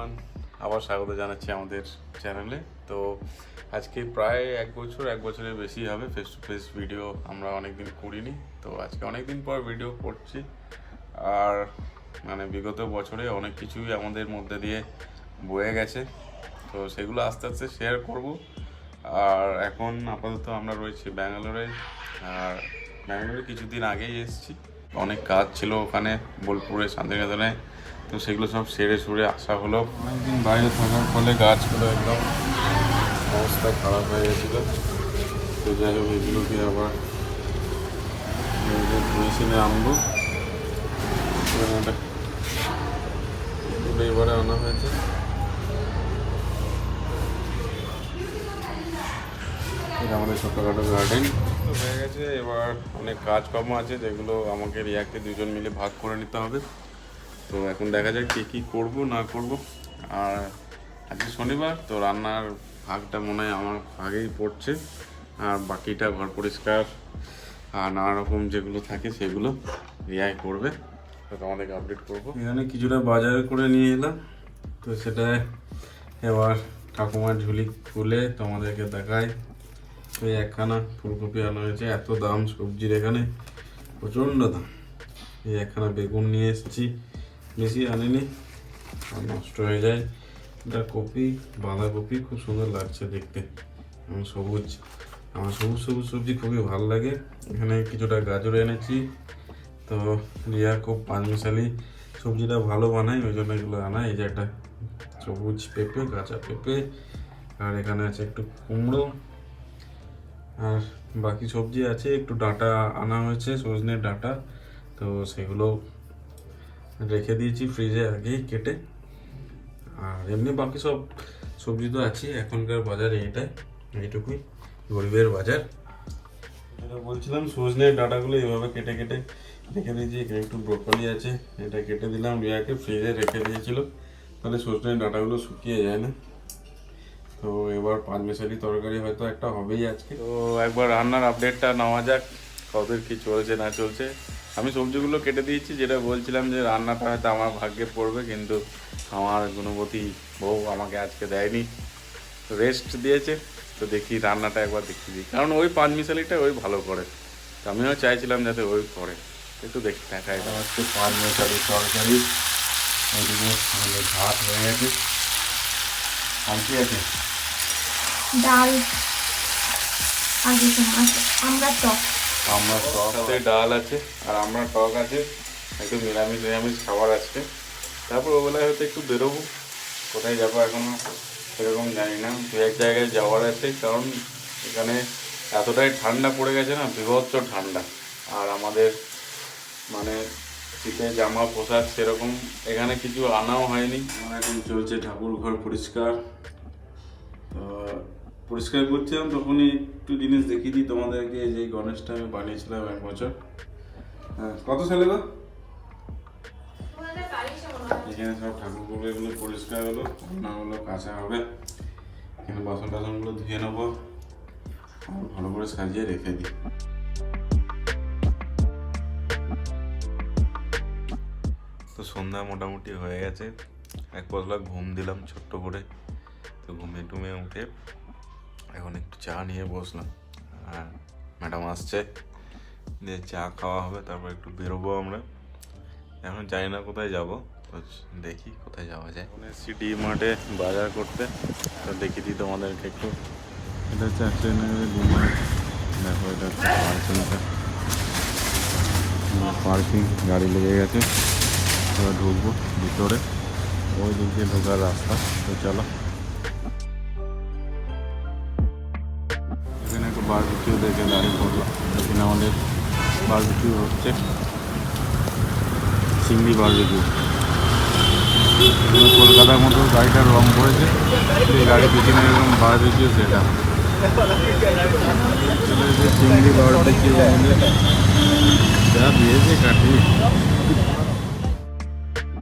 Everyone আবার স্বাগত জানাচ্ছি আমাদের চ্যানেলে তো আজকে প্রায় এক বছর, এক বছরের বেশি হবে ফেস টু ফেস ভিডিও আমরা অনেক দিন করিনি। তো আজকে অনেক দিন পর ভিডিও করছি। আর মানে বিগত বছরে অনেক কিছুই আমাদের মধ্যে দিয়ে বয়ে গেছে। তো সেগুলো আস্তে আস্তে শেয়ার করব। আর এখন আপাতত আমরা রয়েছি ব্যাঙ্গালোরে। আর ব্যাঙ্গালোরে কিছুদিন আগেই এসেছি। অনেক কাজ ছিল ওখানে, বোলপুরে, শান্তিনিকেতনে। তো সেগুলো সব সেরে সুরে আসা হলো। অনেকদিন বাইরে থাকার ফলে গাছগুলো একদম অবস্থা খারাপ হয়ে গেছিল। তো যাই হোক, এগুলোকে আবার মেশিনে আনব। এবারে আনা হয়েছে। এটা আমাদের ছোটোখাটো গার্ডেন তো হয়ে গেছে, এবার অনেক কাজকর্ম আছে যেগুলো আমাকে রিয়াকে দুজন মিলে ভাগ করে নিতে হবে। তো এখন দেখা যাক কী কী করব, না করব। আর আজকে শনিবার, তো রান্নার ভাগটা মনে হয় আমার ভাগেই পড়ছে। আর বাকিটা ঘর পরিষ্কার। আর নানা রকম যেগুলো থাকে সেগুলো রিয়াই করবে। তো তোমাদেরকে আপডেট করব। এখানে কিছুটা বাজার করে নিয়ে এলাম। তো সেটা এবার ঠাকুমার ঝুলি খুলে তোমাদেরকে দেখায় এই একখানা ফুলকপি আনা হয়েছে। এত দাম সবজির এখানে প্রচণ্ড দাম। এই একখানা বেগুন নিয়ে এসেছি। বেশি আনিনি। নষ্ট হয়ে যায়। এটা কপি বাঁধাকপি খুব সুন্দর লাগছে দেখতে। এবং সবুজ। আমার সবুজ সবুজ সবজি খুবই ভালো লাগে। এখানে কিছুটা গাজর এনেছি। তো রিয়া খুব পাঁচমিশালি সবজিটা ভালো বানায়, ওই জন্য এগুলো আনা এই যে একটা সবুজ পেঁপে কাঁচা পেঁপে। আর এখানে আছে একটু কুমড়ো। আর বাকি সবজি আছে, একটু ডাঁটা আনা হয়েছে সজনের ডাঁটা। তো সেগুলো রেখে দিয়েছি ফ্রিজে আগেই কেটে। আর এমনি বাকি সব সবজি তো আছে এখনকার বাজারে এটাই এইটুকুই গরিবের বাজার। যেটা বলছিলাম সজনের ডাটাগুলো এভাবে কেটে কেটে রেখে দিয়েছি এখানে একটু ব্রোকলি আছে এটা কেটে দিলাম রিয়াকে ফ্রিজে রেখে দিয়েছিল। তাহলে সজনের ডাটাগুলো শুকিয়ে যায় না। তো এবার পাঁচ মেশালি তরকারি হয়তো একটা হবেই আজকে। তো একবার রান্নার আপডেটটা নেওয়া যাক কদের কি চলছে না চলছে। আমি সবজিগুলো কেটে দিয়েছি যেটা বলছিলাম যে রান্নাটা হয়তো আমার ভাগ্যে পড়বে কিন্তু আমার গুণবতী বউ আমাকে আজকে দেয়নি। রেস্ট দিয়েছে তো দেখি রান্নাটা একবার দেখিয়ে দিই। কারণ ওই পাঁচ মিশালিটা ওই ভালো করে। তো আমিও চাইছিলাম যাতে ওই করে। একটু দেখি দেখা এটা হচ্ছে পাঁচ মিশালি তরকারি ওইদিকে আমাদের ভাত হয়ে গেছে। আর কি আছে? ডাল আর কিছু না আছে আমরা টক আমরা টক আছে ডাল আছে, আর আমরা টক আছে, একটু নিরামিষ নিরামিষ খাবার আছে। তারপর ওবেলায় হয়তো একটু বেরোবো। কোথায় যাব এখনও সেরকম জানি না। দু এক জায়গায় যাওয়ার আছে, কারণ এখানে এতটাই ঠান্ডা পড়ে গেছে না, বিভৎস ঠান্ডা। আর আমাদের মানে শীতে জামা পোশাক সেরকম এখানে কিছু আনাও হয়নি। এখন চলছে ঠাকুর ঘর পরিষ্কার পরিষ্কার করছিলাম, তখনই একটু জিনিস দেখিয়ে দিই তোমাদেরকে যে গণেশটা আমি বানিয়েছিলাম এক বছর। হ্যাঁ কত সালে গো? এখানে সব ঠাকুরগুলো এগুলো পরিষ্কার হলো রান্নাগুলো কাঁচা হবে। এখানে বাসন টাসনগুলো ধুয়ে নেব ভালো করে সাজিয়ে রেখে দিই। তো সন্ধ্যা মোটামুটি হয়ে গেছে, এক পশলা ঘুম দিলাম ছোট্ট করে, তো ঘুমিয়ে টুমিয়ে উঠে এখন একটু চা নিয়ে বসলাম। আর ম্যাডাম আসছে। দিয়ে চা খাওয়া হবে তারপর একটু বেরোবো আমরা। এখন জানি না কোথায় যাব তো দেখি কোথায় যাওয়া যায়। এখন সিটি মার্টে বাজার করতে তো দেখি দিই তোমাদেরকে একটু। এটা হচ্ছে দেখো এটা পার্কিংটা পার্কিং গাড়ি লেগে গেছে। এবার ঢুকবো ভিতরে। ওই দিক দিয়ে ঢোকার রাস্তা তো চলো। বারবিকিউ দেখে দাঁড়িয়ে পড়ল এখানে আমাদের বারবিকিউ হচ্ছে চিংড়ি বারবিকিউ। কলকাতার মতো গাড়িটার রং করেছে এই গাড়ি পিছনে এরকম বারবিকিউ সেটা চিংড়ি বারবিকিউ যা দিয়েছে কাটি